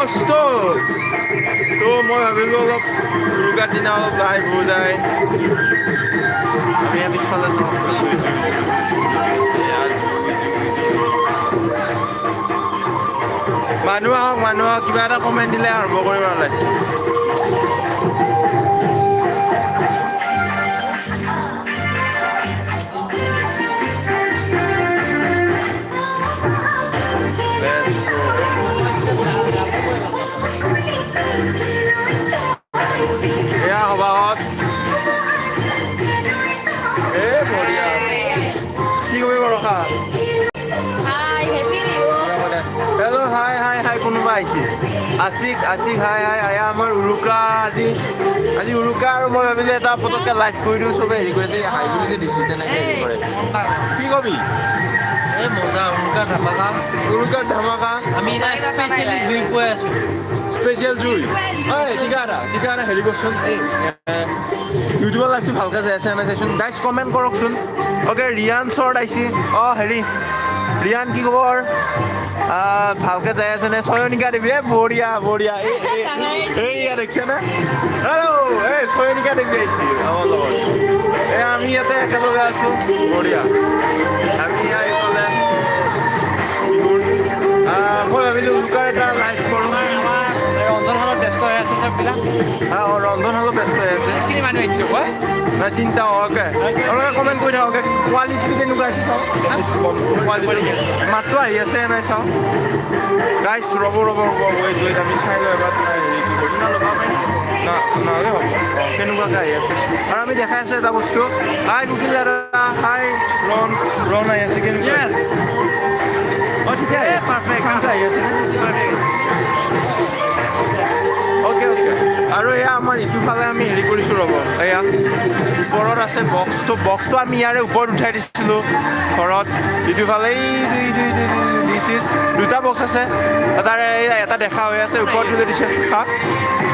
কষ্ট। তো মই ভাবিলোঁ অলপ উৰুকাৰ দিনা অলপ লাইভ হৈ যায়। আমি আমি জুই। মানুহ আহক মানুহ আহক কিবা এটা কমেণ্ট দিলে আৰম্ভ কৰিম আৰু কি New Year. Hello' hi hi hi কোনোবা আহিছে? আছিক আছিক হাই হাই আয়া আমাৰ উৰুকা আজি আজি উৰুকা আৰু মই ভাবিলোঁ এটা পটককৈ লাইভ কৰি দিওঁ চবে হেৰি কৰিছে হাই বুলি যে দিছে তেনেকৈ হেৰি কৰে। কি কবি? উৰুকা ধামাকা। উৰুকাৰ ধামাকা। আমি স্পেচিয়েলি জুই কৈ আছোঁ। স্পেচিয়েল জুই? ঐ টিকা এটা টিকা এটা হেৰি কৰচোন। এই ইউটিউবৰ লাইভটো ভালকৈ যাই আছে নাই চাইচোন? গাইজ কমেণ্ট কৰকচোন অ'কে ৰিয়ান শ্বৰ্ট আহিছে। অঁ হেৰি ৰিয়ান কি খবৰ? আহ, ভালকৈ যাই আছে নে? চয়নিকা দেৱী এ বঢ়িয়া বঢ়িয়া। এই ইয়াত দেখিছেনে হেল্ল' এই চয়নিকা দেৱী আহিছে। আমাৰ লগত। এই আমি ইয়াতে একেলগে আছোঁ। বঢ়িয়া। আমি এইফালে বিহুৰ মই ভাবিলোঁ উৰুকাৰ এটা লাইভ ব্যস্ত হৈ আছে চববিলাক হা ব্যস্ত হৈ আছে। কিখিনি মানুহ আহিছিলোঁ কয় নাই তিনিটা অ'কে আপোনালোকে কমেণ্ট কৰি থাকক কোৱালিটি কেনেকুৱা আছে চাওঁ। কোৱালিটি মাতটো আহি আছে নাই চাওঁ। গাইছ ৰ'ব ৰ'ব ৰ'ব ৱেইট ৱেইট আমি চাই লওঁ এবাৰ হেৰি কি কৰিম না নহ'লে হ'ব। কেনেকুৱাকৈ আহি আছে। আৰু আমি দেখাই আছোঁ এটা বস্তু। হাই কুকিল দাদা। হাই ৰন ৰন আহি আছে কেনেকুৱা? পাৰফেক্ট আহি আছে। আৰু এয়া আমাৰ ইটো ফালে আমি হেৰি কৰিছোঁ ৰ'ব এয়া ওপৰত আছে বক্সটো বক্সটো আমি ইয়াৰে ওপৰত উঠাই দিছিলোঁ ঘৰত। ইটো ফালে দিছ ইজ দুটা বক্স আছে। তাৰে এটা দেখা হৈ আছে ওপৰত তুলি দিছে। হা?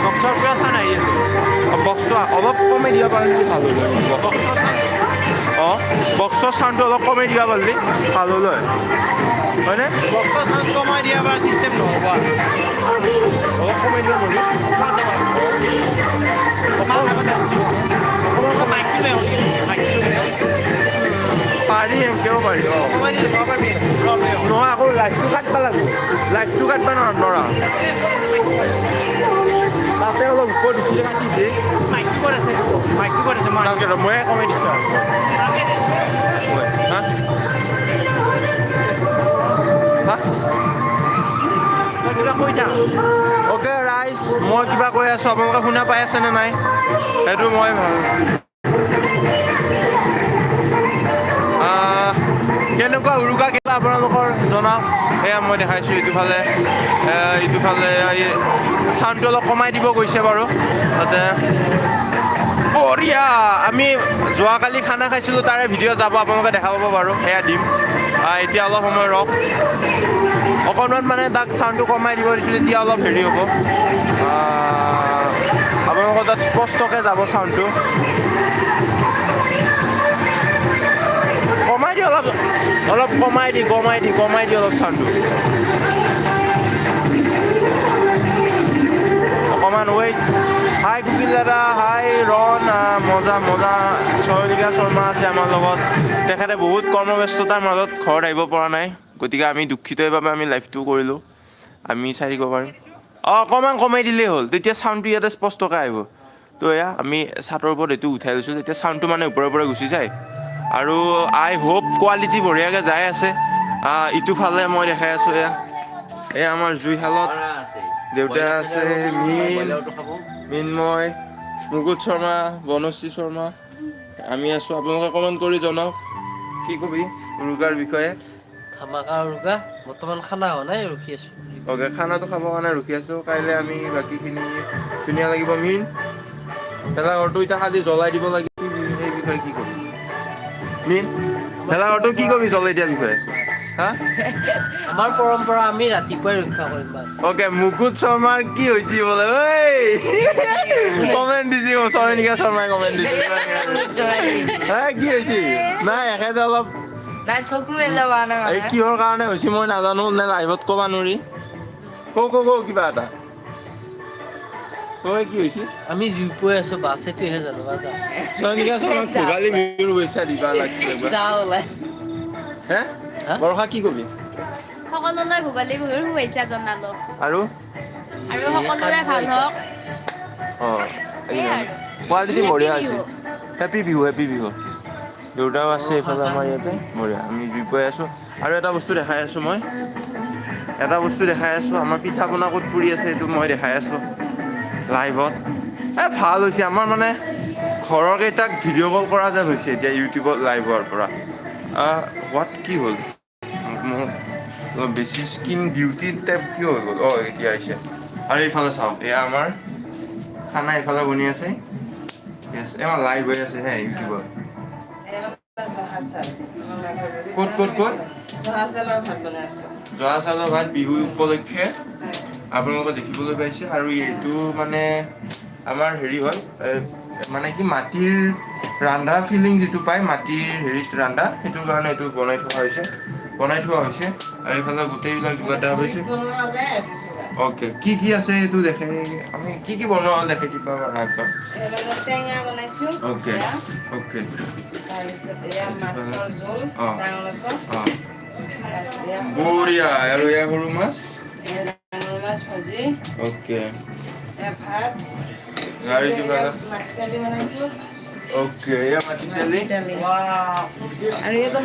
বক্সৰ পৰা চান আহি আছে বক্সটো অলপ কমাই দিব পাৰে নেকি? ভালো হ'ল অঁ বক্সৰ চাউণ্ডটো অলপ কমাই দিব পাৰিলি ভালো হ'ল হয় হয়নে? বক্সৰ চাউণ্ড কমাই দিয়া চিষ্টেম নহ'ব আহোঁ নহয় আকৌ লাইফটো কাটবা লাগিব লাইফটো কাটবা নৰা তাতে অলপ ওপৰত উঠিলে কাটি দে মাইকটো ক'ত মাইকটো ক'ত আছে কমাই দিছোঁ কৈ থাক অ'কে ৰাইজ মই কিবা কৈ আছোঁ, আপোনালোকে শুনা পাই আছেনে নাই? সেইটো মই ভাবোঁ। কেনেকুৱা উৰুকা কেইটা আপোনালোকৰ? জনাওক সেয়া মই দেখাইছোঁ ইটোফালে। এ, ইটোফালে চাউণ্ডটো অলপ কমাই দিব গৈছে বাৰু। তাতে। বঢ়িয়া! আমি যোৱাকালি খানা খাইছিলোঁ তাৰে ভিডিঅ' যাব আপোনালোকে দেখা পাব বাৰু। সেয়া দিম। এতিয়া অলপ সময় ৰওক। অকণমান মানে তাক চাউণ্ডটো কমাই দিব দিছিলোঁ এতিয়া অলপ হেৰি হ'ব। আপোনালোকৰ তাত স্পষ্টকৈ যাব চাউণ্ডটো। অলপ অলপ কমাই দি কমাই দি কমাই দি অলপ চাউণ্ডটো অকণমান ৱেইট হাই কুকিল দাদা। হাই ৰন মজা মজা। চয়নিকা শৰ্মা আছে আমাৰ লগত। তেখেতে বহুত কৰ্মব্যস্ততাৰ মাজত ঘৰত আহিব পৰা নাই। গতিকে আমি দুখিতই বাবে আমি লাইভটো কৰিলোঁ। আমি চাই থাকিব পাৰিম। অঁ, অকণমান কমাই দিলেই হ'ল। তেতিয়া চাউণ্ডটো ইয়াতে স্পষ্টকৈ আহিব। তো এয়া, আমি চাটৰ ওপৰত এইটো উঠাই লৈছোঁ। তেতিয়া চাউণ্ডটো মানে ওপৰে ওপৰে গুচি যায়। আৰু আই হোপ কোৱালিটি বঢ়িয়াকৈ যাই আছে। ইটো ফালে মই দেখাই আছোঁ এয়া। এয়া আমাৰ জুইশালত দেউতা আছে মীন মৃন্ময় মুকুট শৰ্মা বনশ্ৰী শৰ্মা। আমি আছোঁ আপোনালোকে কমেণ্ট কৰি জনাওক। কি কবি উৰুকাৰ বিষয়ে? ধামাকা বৰ্তমান খানা হোৱা নাই ৰখি আছোঁ। অ'কে খানাটো খাবৰ কাৰণে ৰখি আছোঁ। কাইলৈ আমি বাকীখিনি ধুনীয়া লাগিব মীন। ভেলাঘৰটো এতিয়া খালি জ্বলাই দিব লাগে কি বি- সেই বিষয়ে কি কবি? মীন ভেলাঘৰটো কি কবি জ্বলাই দিয়াৰ বিষয়ে? হা? আমাৰ পৰম্পৰা আমি ৰাতিপুৱাই ৰক্ষা কৰিম অ'কে মুকুট শৰ্মাৰ কি হৈছে বোলে? ঐ! কমেণ্ট দিছে শৰ্মাই কমেণ্ট দিছে। হে কি হৈছে? নাই এখেতে অলপ মানে। কিহৰ কাৰণে হৈছে মই নাজানো নে লাইভত ক'বা নোৱাৰি কওঁ কওঁ কওঁ কিবা এটা। কৈ কি হৈছে? আমি জুই পৈ আছো বাছ সেইটোহে জানো বা যা। চয়নিকা শৰ্মাক ভোগালী বিহুৰ শুভেচ্ছা দিবা লাগিছিলে এইবাৰ। যাওঁ ওলাই। হে? হা? বৰষা কি কবি? সকলোলৈ ভোগালী বিহুৰ শুভেচ্ছা জনালো। আৰু? আৰু সকলোৰে ভাল হওক। অঁ। কোৱালিটি বঢ়িয়া। হৈছে হেপী বিহু হেপী বিহু। দেউতাও আছে এইফালে আমাৰ ইয়াতে। বঢ়িয়া আমি জুই পাই আছোঁ। আৰু এটা বস্তু দেখাই আছোঁ মই। এটা বস্তু দেখাই আছোঁ আমাৰ পিঠা পনা ক'ত পুৰি আছে এইটো মই দেখাই আছোঁ। লাইভত এ ভালো হৈছে। আমাৰ মানে ঘৰৰ কেইটাক ভিডিঅ' কল কৰা যেন হৈছে এতিয়া ইউটিউবত লাইভৰ পৰা। হোৱাট কি হ'ল? মোৰ বেছি স্কিন বিউটি টাইপ কিয় হৈ গ'ল? অঁ এতিয়া আহিছে। আৰু এইফালে চাওক এয়া আমাৰ খানা এইফালে বনি আছে। এমাৰ লাইভ হৈ আছে হে ইউটিউবত ক'ত ক'ত ক'ত? জহা চাউলৰ ভাত বিহু উপলক্ষে। আপোনালোকে দেখিবলৈ পাইছে আৰু এইটো মানে আমাৰ হেৰি হয় মানে কি মাটিৰ ৰন্ধা ফিলিং যিটো পায় মাটিৰ হেৰিত ৰন্ধা সেইটো কাৰণে এইটো বনাই থোৱা হৈছে বনাই থোৱা হৈছে। আৰু এইফালে গোটেইবিলাক কিবা এটা হৈছে। অ'কে কি কি আছে এইটো দেখাই আমি কি কি বনোৱা হ'ল একবাৰ টেঙা বনাইছো অ'কে অ'কে জোল অ। ডাঙৰ মাছৰ। অঁ। বঢ়িয়া আৰু এয়া সৰু মাছ? মাছ ভাজি। অ'কে এয়া ভাত। গাড়ী এয়া কিবা মাটি দালি বনাইছো। মাটি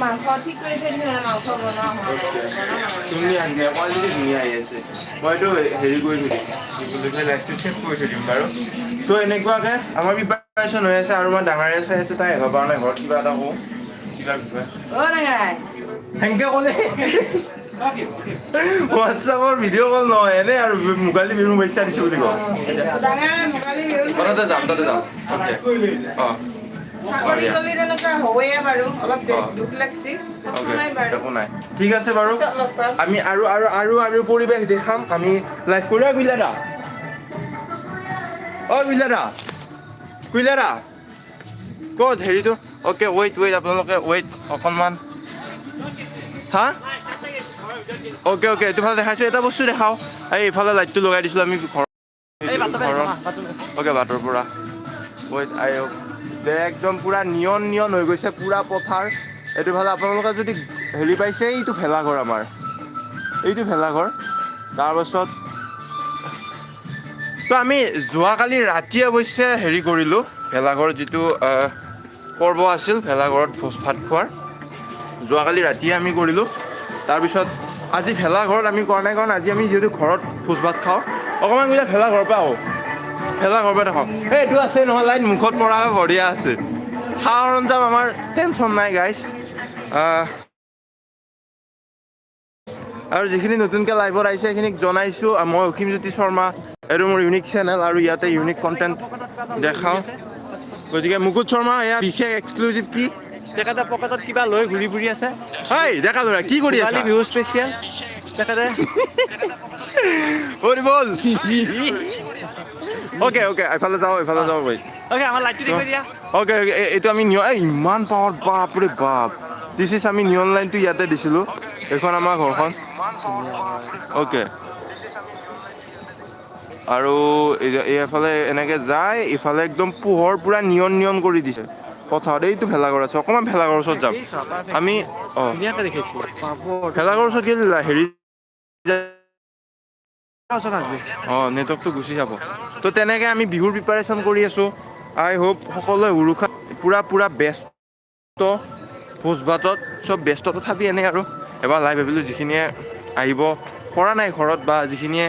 মাংস ঠিক মাংস আৰু। ধুনীয়া আহি আছে। মইতো হেৰি কৰি দিম। কি বুলি কয় লাইভটো চেভ কৰি থৈ দিম বাৰু। তো এনেকুৱাকে আমাৰ প্ৰিপাৰেশ্যন হৈ আছে আৰু মই ডাঙৰে চাই আছোঁ তাই আহিব পৰা নাই ঘৰত কিবা এটা কওঁ। কিবা বিষয়ে অ' ডাঙৰাই। সেনেকে ক'লে। হোৱাটছআপৰ ভিডিঅ' কল নহয় এনে আৰু মোগালী বিহু মই চাইছো বুলি কওঁতে যাম তাতে যাম অ' ঠিক আছে বাৰু আমি আৰু আৰু আৰু আমি পৰিৱেশ দেখাম আমি লাইভ কৰি অ' অ' গুইলাৰা গুইলাৰা ক'ত হেৰিটো অ'কে ৱেইট ৱেইট আপোনালোকে ৱেইট অকণমান হা অ'কে অ'কে এইটো ভালো দেখাইছোঁ এটা বস্তু দেখাওঁ। এই এইফালে লাইটটো লগাই দিছিলোঁ আমি ঘৰ ঘৰৰ অ'কে বাটৰ পৰা। একদম পূৰা নিয়ন নিয়ন হৈ গৈছে পূৰা পথাৰ। এইটো ফালে আপোনালোকে যদি হেৰি পাইছে এইটো ভেলাঘৰ আমাৰ। এইটো ভেলাঘৰ। তাৰপাছত তো আমি যোৱাকালি ৰাতি অৱশ্যে হেৰি কৰিলোঁ ভেলাঘৰ যিটো পৰ্ব আছিল ভেলাঘৰত ভোজ ভাত খোৱাৰ। যোৱাকালি ৰাতিয়ে আমি কৰিলোঁ। তাৰপিছত আজি ভেলাঘৰত আমি কৰা নাই, কাৰণ আজি আমি যিহেতু ঘৰত ভোজ ভাত খাওঁ। অকণমান বোলে ভেলাঘৰৰ পৰা আহোঁ। ভেলাঘৰৰ পৰা দেখাওঁ। এই, এইটো আছে নহয় লাইট মুখত পৰা বঢ়িয়া আছে। সা সৰঞ্জাম, আমাৰ টেনশ্যন নাই গাইজ আৰু যিখিনি নতুনকৈ লাইভত আহিছে, সেইখিনিক জনাইছোঁ। মই অসীমজ্যোতি শৰ্মা, এইটো মোৰ ইউনিক চেনেল আৰু ইয়াতে ইউনিক কণ্টেণ্ট দেখাওঁ। গতিকে মুকুট শৰ্মা, এয়া বিশেষ এক্সক্লুজিভ কি? তেখেতে পকেটত কিবা লৈ ঘূৰি ফুৰি আছে। হেই ডেকা ল'ৰা কি কৰি আছা? বিহু স্পেচিয়েল তেখেতে অৰি বল। অ'কে অ'কে এফালে যাওঁ এফালে যাওঁ বৈ অ'কে আমাৰ লাইটটো দেখুৱাই দিয়া। অ'কে অ'কে এইটো আমি নিয় এই ইমান পাৱাৰ বাপৰে বাপ। দিছ ইজ আমি নিয়ন লাইনটো ইয়াতে দিছিলোঁ। এইখন আমাৰ ঘৰখন। অ'কে আৰু এই- এইফালে এনেকে যায় ইফালে একদম পোহৰ পূৰা নিয়ন নিয়ন কৰি দিছে। পথাৰত এইটো ভেলাঘৰ আছে। অকণমান ভেলাঘৰৰ ওচৰত যাম। আমি অঁ ভেলাঘৰৰ ওচৰত কি হেৰি অঁ নেটৱৰ্কটো গুচি যাব। তো তেনেকৈ আমি বিহুৰ প্ৰিপাৰেশ্যন কৰি আছোঁ। আই হোপ সকলোৱে উৰুষা পূৰা পূৰা ব্যস্ত ভোজ ভাতত চব ব্যস্ত। তথাপি এনেই আৰু এবাৰ লাইভ ভাবিলোঁ যিখিনিয়ে আহিব পৰা নাই ঘৰত বা যিখিনিয়ে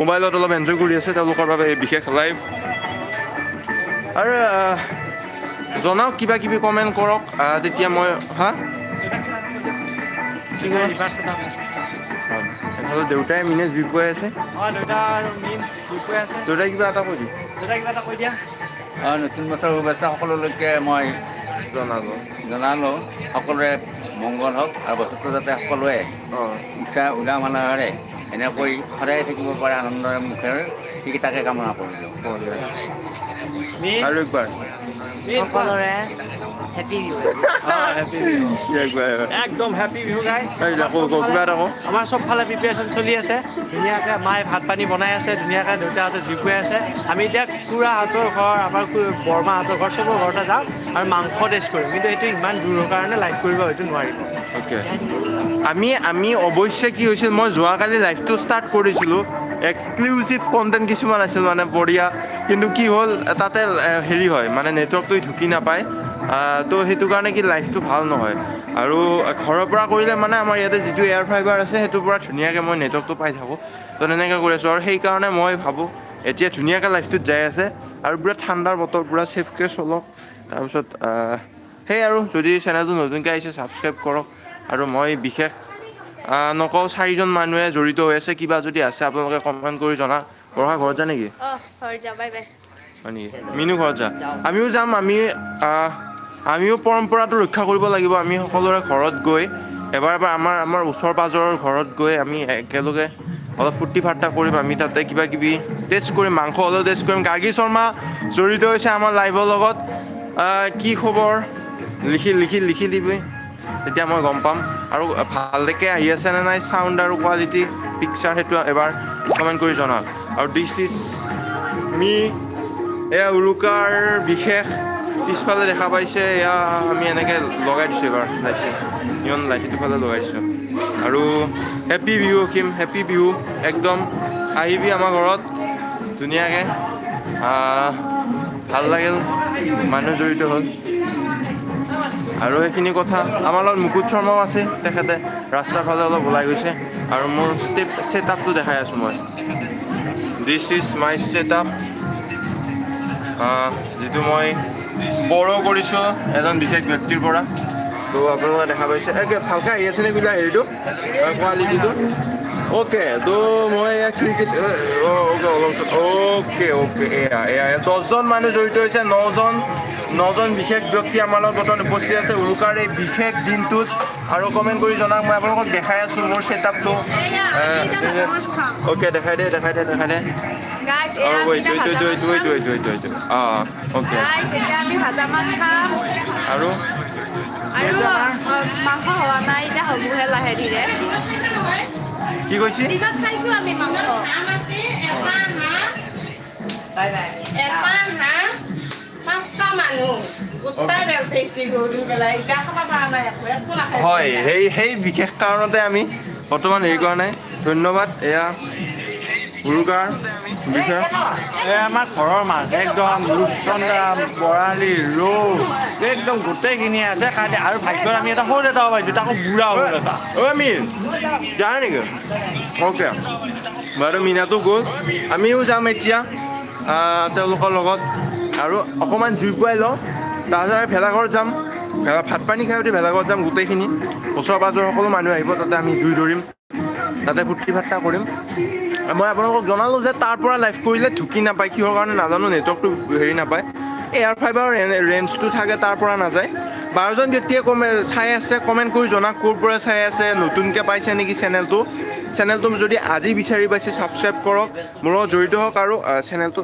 মোবাইলত অলপ এনজয় কৰি আছে তেওঁলোকৰ বাবে বিশেষ লাইভ আৰু জনাওক কিবা কিবি কমেণ্ট কৰক তেতিয়া মই হা? হয়। এফালে দেউতাই মিনে জুই পুৱাই আছে। দেউতাই কিবা এটা কৈ দিয়া। অঁ নতুন বছৰ শুভেচ্ছা সকলোলৈকে মই জনাব জনালোঁ। সকলোৰে মংগল হওক আৰু বছৰটো যাতে সকলোৱে অঁ। উৎসাহ উল্লাহ মানহেৰে এনেকৈ সদায় থাকিব পাৰে আনন্দৰে মুখেৰে সেইকেইটাকে কামনা কৰিলোঁ। আৰু একবাৰ সকলোৰে হেপী বিহু কি একবাৰ একদম হেপী বিহু গাই এই আকৌ আকৌ কিবা এটা আমাৰ চবফালে প্ৰিপেৰেশ্যন চলি আছে। ধুনীয়াকৈ মায়ে ভাত পানী বনাই আছে ধুনীয়াকৈ দেউতাহঁতে জুই ফুৱাই আছে। আমি এতিয়া খুৰাহঁতৰ ঘৰ আমাৰ বৰমাহঁতৰ ঘৰ চবৰ ঘৰতে যাওঁ আৰু মাংস টেষ্ট কৰিম। কিন্তু সেইটো ইমান দূৰৰ কাৰণে লাইভ কৰিব হয়তো নোৱাৰিব অ'কে আমি আমি অৱশ্যে কি হৈছিল মই যোৱাকালি লাইভটো ষ্টাৰ্ট কৰিছিলোঁ। এক্সক্লুচিভ কণ্টেণ্ট কিছুমান আছিল মানে বঢ়িয়া। কিন্তু কি হ'ল, তাতে হেৰি হয় মানে নেটৱৰ্কটো ঢুকি নাপায়। তো সেইটো কাৰণে কি লাইভটো ভালো নহয়। আৰু ঘৰৰ পৰা কৰিলে মানে আমাৰ ইয়াতে যিটো এয়াৰ ফাইবাৰ আছে, সেইটোৰ পৰা ধুনীয়াকৈ মই নেটৱৰ্কটো পাই থাকোঁ। তো তেনেকৈ কৰি আছোঁ। আৰু সেইকাৰণে মই ভাবোঁ, এতিয়া ধুনীয়াকৈ লাইভটোত যাই আছে। আৰু পুৰা ঠাণ্ডাৰ বতৰ, পুৰা ছেফকৈ চলক। তাৰপিছত সেই আৰু যদি চেনেলটো নতুনকৈ আহিছে ছাবস্ক্ৰাইব কৰক। আৰু মই বিশেষ নকওঁ চাৰিজন মানুহে জড়িত হৈ আছে কিবা যদি আছে আপোনালোকে কমেণ্ট কৰি জনাওক বৰষা ঘৰত যা নেকি? হয় নেকি? মিনু ঘৰত যা। আমিও যাম আমি আমিও পৰম্পৰাটো ৰক্ষা কৰিব লাগিব। আমি সকলোৰে ঘৰত গৈ এবাৰ এবাৰ আমাৰ আমাৰ ওচৰ পাজৰৰ ঘৰত গৈ আমি একেলগে অলপ ফূৰ্তি ফাৰ্তা কৰিম। আমি তাতে কিবা কিবি টেষ্ট কৰিম মাংস হ'লেও টেষ্ট কৰিম। গাৰ্গী শৰ্মা জড়িত হৈছে আমাৰ লাইভৰ লগত। কি খবৰ? লিখি লিখি লিখি দিবি। তেতিয়া মই গম পাম। আৰু ভালকৈ আহি আছে নে নাই চাউণ্ড আৰু কোৱালিটি পিকচাৰ সেইটো এবাৰ কমেণ্ট কৰি জনাওক। আৰু দিছ ইজ মি এয়া উৰুকাৰ বিশেষ পিছফালে দেখা পাইছে, এয়া আমি এনেকৈ লগাই দিছোঁ এবাৰ লাইটটো নিয়ন লাইট সেইটো ফালে লগাই দিছোঁ। আৰু হেপী বিহু, অসীম হেপী বিহু, একদম আহিবি আমাৰ ঘৰত, ধুনীয়াকৈ। ভালো লাগিল, মানুহ জড়িত হ'ল। আৰু সেইখিনি কথা আমাৰ লগত মুকুট শৰ্মাও আছে তেখেতে ৰাস্তাৰ ফালে অলপ ওলাই গৈছে আৰু মোৰ ষ্টেপ ছেট আপটো দেখাই আছোঁ মই this is my set up যিটো মই বড়ো কৰিছোঁ এজন বিশেষ ব্যক্তিৰ পৰা তো আপোনালোকে দেখা পাইছে একে ভালকৈ আহি আছে নে কিবা হেৰিটো কোৱালিটিটো অ'কে তো মই এয়া খিৰিকীত অ'কে অলপ অ'কে অ'কে এয়া এয়া দহজন মানুহ জড়িত হৈছে নজন নজন বিশেষ ব্যক্তি আমাৰ লগত উপস্থিত আছে। উৰুকাৰ এই বিশেষ দিনটোত আৰু কমেণ্ট কৰি জনাওক মই আপোনালোকক দেখাই আছোঁ মোৰ চেট আপটো অ'কে দেখাই দে দেখাই দে দেখাই দে। আৰু? আৰু মাংস হোৱা নাই এতিয়া হ'বহে লাহে ধীৰে। কি কৈছে? খাইছোঁ আমি মাংস। হয় সেই সেই বিশেষ কাৰণতে আমি বৰ্তমান হেৰি কৰা নাই। ধন্যবাদ এয়া উৰুকাৰ এই আমাৰ ঘৰৰ মাছ একদম ৰূপচন্দা বৰালি ৰৌ একদম গোটেইখিনি আছে খালি। আৰু ভাগ্যত আমি এটা সৰু এটা পাইছোঁ তাকো বুঢ়া সৰু এটা অ' আমি যায় নেকি? অ'কে বাৰু মীনাটো গ'ল। আমিও যাম এতিয়া তেওঁলোকৰ লগত। আৰু অকণমান জুই পুৱাই লওঁ। তাৰপিছত আমি ভেলাঘৰত যাম। ভাত পানী খাই উঠি ভেলাঘৰত যাম গোটেইখিনি। ওচৰ পাঁজৰ সকলো মানুহ আহিব, তাতে আমি জুই ধৰিম। তাতে ফূৰ্তি ফাৰ্তা কৰিম। মই আপোনালোকক জনালোঁ যে তাৰ পৰা লাইভ কৰিলে ঢুকি নাপায়। কিহৰ কাৰণে নাজানো নেটৱৰ্কটো হেৰি নাপায়। এয়াৰ ফাইবাৰ ৰেঞ্জটো থাকে, তাৰ পৰা নাযায়। বাৰজন ব্যক্তিয়ে কমে, চাই আছে কমেণ্ট কৰি জনাওক ক'ৰ পৰা চাই আছে, নতুনকৈ পাইছে নেকি চেনেলটো চেনেলটো যদি আজি বিচাৰি পাইছে ছাবস্ক্ৰাইব কৰক। মোৰ লগত জড়িত হওক আৰু চেনেলটো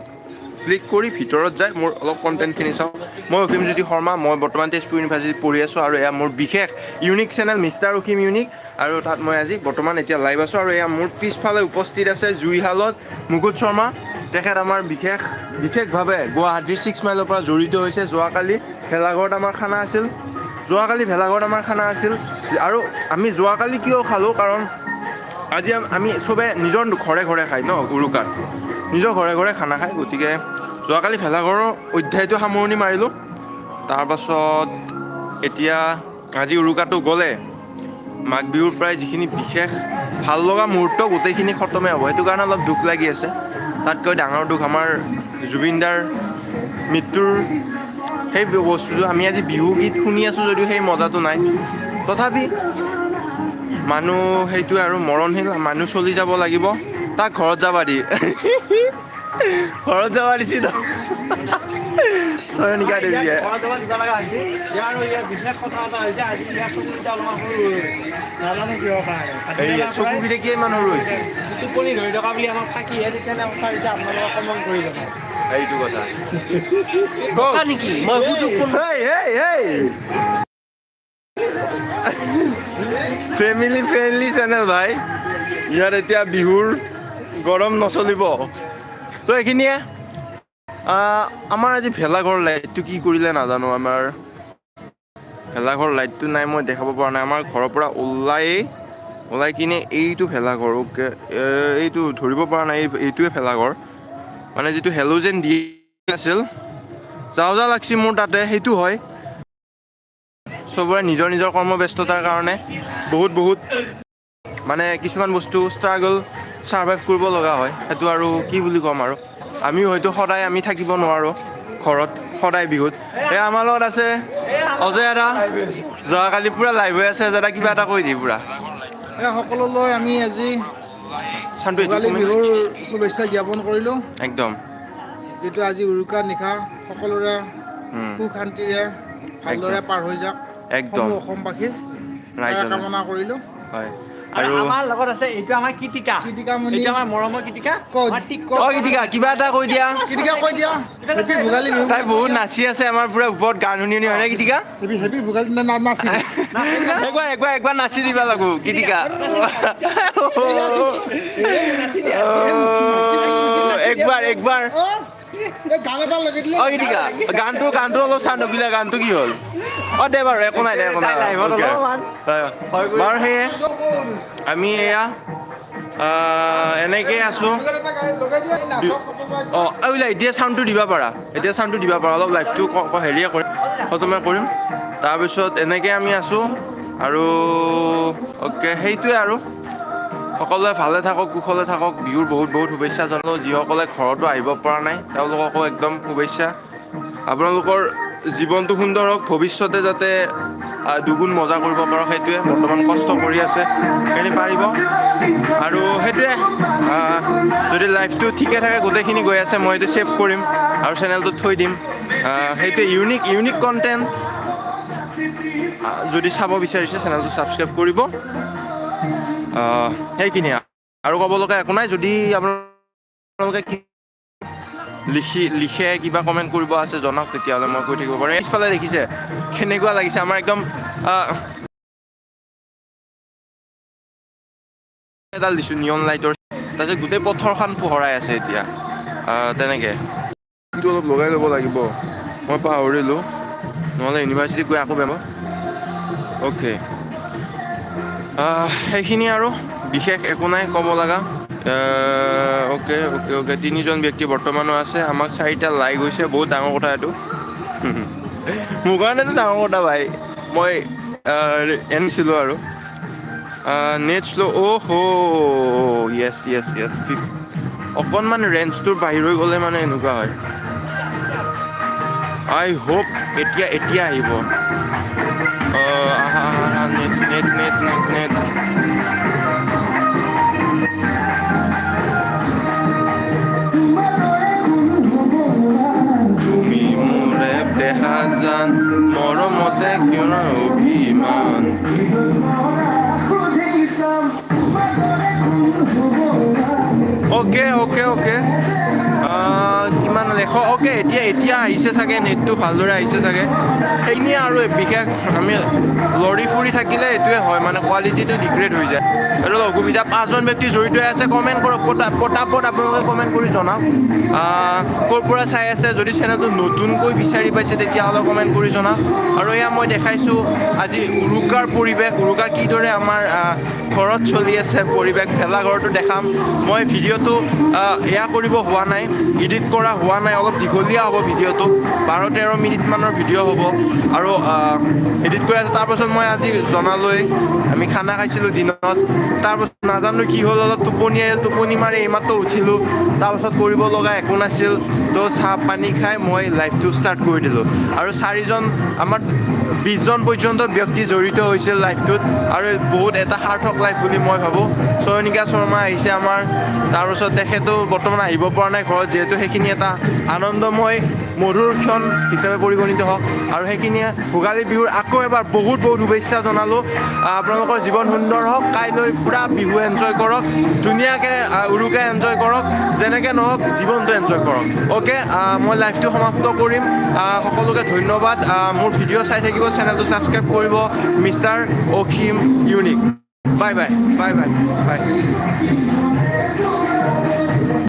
ক্লিক কৰি ভিতৰত যায়, মোৰ অলপ কণ্টেণ্টখিনি চাওক মই অসীম জ্যোতি শৰ্মা, মই বৰ্তমান তেজপুৰ ইউনিভাৰ্চিটিত পঢ়ি আছোঁ আৰু এয়া মোৰ বিশেষ unique channel mister Asim unique আৰু তাত মই আজি বৰ্তমান এতিয়া লাইভ আছোঁ আৰু এয়া মোৰ পিছফালে উপস্থিত আছে জুইশালত মুকুট শৰ্মা। তেখেত আমাৰ বিশেষ, বিশেষভাৱে গুৱাহাটীৰ ছিক্স মাইলৰ পৰা জড়িত হৈছে। যোৱাকালি ভেলাঘৰত আমাৰ খানা আছিল। যোৱাকালি ভেলাঘৰত আমাৰ খানা আছিল। আৰু আমি যোৱাকালি কিয় খালোঁ? কাৰণ আজি আমি চবে নিজৰ ঘৰে ঘৰে খায় ন, উৰুকাত। নিজৰ ঘৰে ঘৰে খানা খায়, গতিকে যোৱাকালি ভেলাঘৰৰ অধ্যায়টো সামৰণি মাৰিলোঁ। তাৰপাছত এতিয়া আজি উৰুকাটো গ'লে। মাঘ বিহুৰ পৰাই যিখিনি বিশেষ ভালো লগা মুহূৰ্ত গোটেইখিনি খতমে হ'ব। সেইটো কাৰণে অলপ দুখ লাগি আছে। তাতকৈ ডাঙৰ দুখ আমাৰ জুবিনদাৰ মৃত্যুৰ সেই বস্তুটো। আমি আজি বিহু গীত শুনি আছোঁ যদিও সেই মজাটো নাই। তথাপি মানুহ সেইটোৱে আৰু মৰণশীল। মানুহ চলি যাব লাগিব। তাক ঘৰত যাবা দি। 笑って終わりしどそれに帰る家笑って終わりじゃなかしやろうやビジネスことあたりじゃあいやそこにじゃろまほるならぬきょうかいやそこきでけまのるいしとこにろいろかぶりあまかきやでせなおさりじゃあまのかもんこいだ এইটো কথা কথা নেকি মই বুজো কোন hey hey hey family friendly channel ভাই ইয়াত এতিয়া বিহুৰ গৰম নচলিব তো এইখিনিয়ে আমাৰ আজি ভেলাঘৰ লাইটটো কি কৰিলে নাজানো, আমাৰ ভেলাঘৰ লাইটটো নাই, মই দেখাব পৰা নাই। আমাৰ ঘৰৰ পৰা ওলাই ওলাই কিনে এইটো ভেলাঘৰ, অ'কে এইটো ধৰিব পৰা নাই, এই- এইটোৱে ভেলাঘৰ। মানে যিটো হেলোজেন দি আছিল, যাওঁ যাওঁ লাগছি মোৰ তাতে, সেইটো হয়। চবৰে নিজৰ নিজৰ কৰ্মব্যস্ততাৰ কাৰণে বহুত বহুত মানে কিছুমান বস্তু ষ্ট্ৰাগল ছাৰ্ভাইভ কৰিব লগা হয়। সেইটো আৰু কি বুলি ক'ম আৰু? আমিও হয়তো সদায় আমি থাকিব নোৱাৰোঁ ঘৰত সদায় বিহুত। এই আমাৰ লগত আছে অজয় দাদা যোৱাকালি পূৰা লাইভ হৈ আছে দাদা কিবা এটা কৈ দি পূৰা। এই সকলোলৈ আমি আজি ভোগালী বিহুৰ শুভেচ্ছা জ্ঞাপন কৰিলোঁ। একদম। যিটো আজি উৰুকাৰ নিশা সকলোৰে সুখ শান্তিৰে ভালদৰে পাৰ হৈ যাওক। একদম। অসমবাসীৰ কামনা কৰিলোঁ। হয়। আৰু আমাৰ লগত আছে এইটো আমাৰ কৃতিকামণি। এইটো আমাৰ মৰমৰ কৃতিকা। ক'ত? আমাৰ টিক অ গীতিকা কিবা এটা কৈ দিয়া। কৈ দিয়া। হেপী ভোগালী বিহু। তাই বহুত নাচি আছে আমাৰ পুৰা ওপৰত গান শুনি শুনি হয়নে গীতিকা হেপী হেপী ভোগালী না নাচি একবাৰ একবাৰ একবাৰ নাচি দিবা লাগো গীতিকা একবাৰ একবাৰ। অ গীতিকা গানটো গানটো অলপ চাওঁ নগিলা গানটো কি হ'ল? অ দে বাৰু একো নাই দে একো নাই। বাৰু। সেয়ে আমি এয়া এনেকেই আছোঁ। অঁ ওলা এতিয়া চাউণ্ডটো দিব পাৰা। এতিয়া চাউণ্ডটো দিব পাৰা। অলপ ক- হেৰিয়ে কৰিম খতমে কৰিম। তাৰপিছত এনেকৈ আমি আছোঁ। আৰু অ'কে সেইটোৱে আৰু। সকলোৱে ভালে থাকক, কুশলে থাকক। বিহুৰ বহুত বহুত শুভেচ্ছা জনালোঁ। যিসকলে ঘৰতো আহিব পৰা নাই, তেওঁলোককো একদম শুভেচ্ছা। আপোনালোকৰ জীৱনটো সুন্দৰ হওক, ভৱিষ্যতে যাতে দুগুণ মজা কৰিব পাৰক, সেইটোৱে বৰ্তমান কষ্ট কৰি আছে। সেইখিনি পাৰিব। আৰু সেইটোৱে যদি লাইফটো ঠিকে থাকে, গোটেইখিনি গৈ আছে, মই এইটো ছেভ কৰিম আৰু চেনেলটোত থৈ দিম। সেইটোৱে ইউনিক ইউনিক কণ্টেণ্ট যদি চাব বিচাৰিছে চেনেলটো ছাবস্ক্ৰাইব কৰিব। সেইখিনিয়ে আৰু ক'ব লগা একো নাই যদি আপোনালোকে লিখি লিখে কিবা কমেণ্ট কৰিব আছে জনাওক তেতিয়াহ'লে মই কৈ থাকিব পাৰিম পিছফালে দেখিছে কেনেকুৱা লাগিছে আমাৰ একদম এডাল দিছোঁ নিয়ন লাইটৰ তাৰপিছত গোটেই পথৰখন পোহৰাই আছে এতিয়া। তেনেকৈ। অলপ লগাই ল'ব লাগিব। মই পাহৰিলোঁ। নহ'লে ইউনিভাৰ্চিটিত গৈ আকৌ বেমাৰ। অ'কে সেইখিনি আৰু বিশেষ একো নাই, ক'ব লগা। অ'কে অ'কে অ'কে তিনিজন ব্যক্তি বৰ্তমানো আছে, আমাক চাৰিটা লাইক হৈছে বহুত ডাঙৰ কথা এইটো। মোৰ কাৰণেতো ডাঙৰ কথা ভাই, মই আনিছিলোঁ আৰু। নেট শ্ল' অ' হ য়েছ য়েছ য়েছ অকণমান ৰেঞ্জটোৰ বাহিৰ হৈ গ'লে মানে এনেকুৱা হয়। আই হোপ এতিয়া এতিয়া আহিব। অ'কে অ'কে এতিয়া আহিছে চাগে, নেটটো ভালদৰে আহিছে চাগে। সেইখিনিয়ে আৰু বিশেষ আমি লৰি ফুৰি থাকিলে এইটোৱে হয় মানে কোৱালিটিটো ডিগ্ৰেড হৈ যায়। এইটো অসুবিধা, পাঁচজন ব্যক্তি জড়িত হৈ আছে কমেণ্ট কৰক পটা পটাপট আপোনালোকে কমেণ্ট কৰি জনাওক। ক'ৰ পৰা চাই আছে, যদি চেনেলটো নতুনকৈ বিচাৰি পাইছে তেতিয়াহ'লে কমেণ্ট কৰি জনাওক। আৰু এয়া মই দেখাইছোঁ, আজি উৰুকাৰ পৰিৱেশ, উৰুকাৰ কিদৰে আমাৰ ঘৰত চলি আছে পৰিৱেশ, ভেলাঘৰটো দেখাম। মই ভিডিঅ'টো এয়া কৰিব হোৱা নাই এডিট কৰা হোৱা নাই, অলপ দীঘলীয়া হ'ব ভিডিঅ'টো। বাৰ তেৰ মিনিটমানৰ ভিডিঅ' হ'ব। আৰু এডিট কৰি আছে। তাৰপাছত মই আজি জনালৈ আমি খানা খাইছিলোঁ দিনত। তাৰপাছত নাজানো কি হ'ল, অলপ টোপনি আহিল, টোপনি মাৰি এইমাত্ৰ উঠিলোঁ। তাৰপাছত কৰিব লগা একো নাছিল। তো চাহ পানী খাই মই লাইফটো ষ্টাৰ্ট কৰি দিলোঁ। আৰু চাৰিজন, আমাৰ বিছজন পৰ্যন্ত ব্যক্তি জড়িত হৈছিল লাইফটোত। আৰু বহুত এটা সাৰ্থক লাইফ বুলি মই ভাবোঁ। চয়নিকা শৰ্মা আহিছে আমাৰ। তাৰপিছত তেখেতো বৰ্তমান আহিব পৰা নাই ঘৰত, যিহেতু সেইখিনি এটা আনন্দময় মধুৰ ক্ষণ হিচাপে পৰিগণিত হওক। আৰু সেইখিনিয়ে ভোগালী বিহুৰ আকৌ এবাৰ বহুত বহুত শুভেচ্ছা জনালোঁ। আপোনালোকৰ জীৱন সুন্দৰ হওক। কাইলৈ পূৰা বিহু এনজয় কৰক, ধুনীয়াকৈ উৰুকা এনজয় কৰক, যেনেকৈ নহওক জীৱনটো এনজয় কৰক। অ'কে মই লাইভটো সমাপ্ত কৰিম। সকলোকে ধন্যবাদ। মোৰ ভিডিঅ' চাই থাকিব চেনেলটো ছাবস্ক্ৰাইব কৰিব, mister Asim unique. Bye bye bye bye bye